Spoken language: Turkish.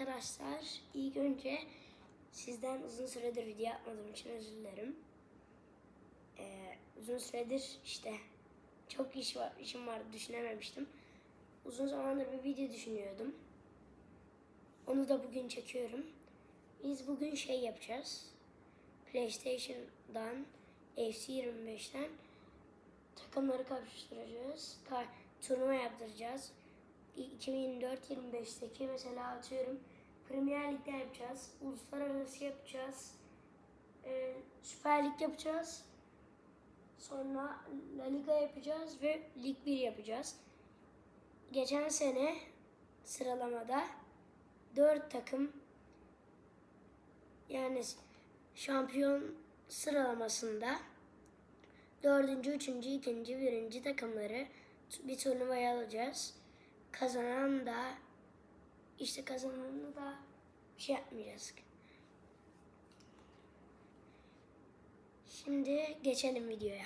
arkadaşlar. İlk önce sizden uzun süredir video yapmadığım için özür dilerim. Ee, uzun süredir işte çok iş var, işim vardı düşünememiştim. Uzun zamandır bir video düşünüyordum. Onu da bugün çekiyorum. Biz bugün şey yapacağız. PlayStation'dan, FC25'ten takımları karıştıracağız. Ka- turnuva yaptıracağız. 2024-25'teki mesela atıyorum Premier Lig'de yapacağız. Uluslararası yapacağız. Ee, Süper Lig yapacağız. Sonra La Liga yapacağız ve Lig 1 yapacağız. Geçen sene sıralamada 4 takım yani şampiyon sıralamasında dördüncü, üçüncü, ikinci, birinci takımları t- bir turnuvaya alacağız. Kazanan da işte kazananı da şey yapmayacağız. Şimdi geçelim videoya.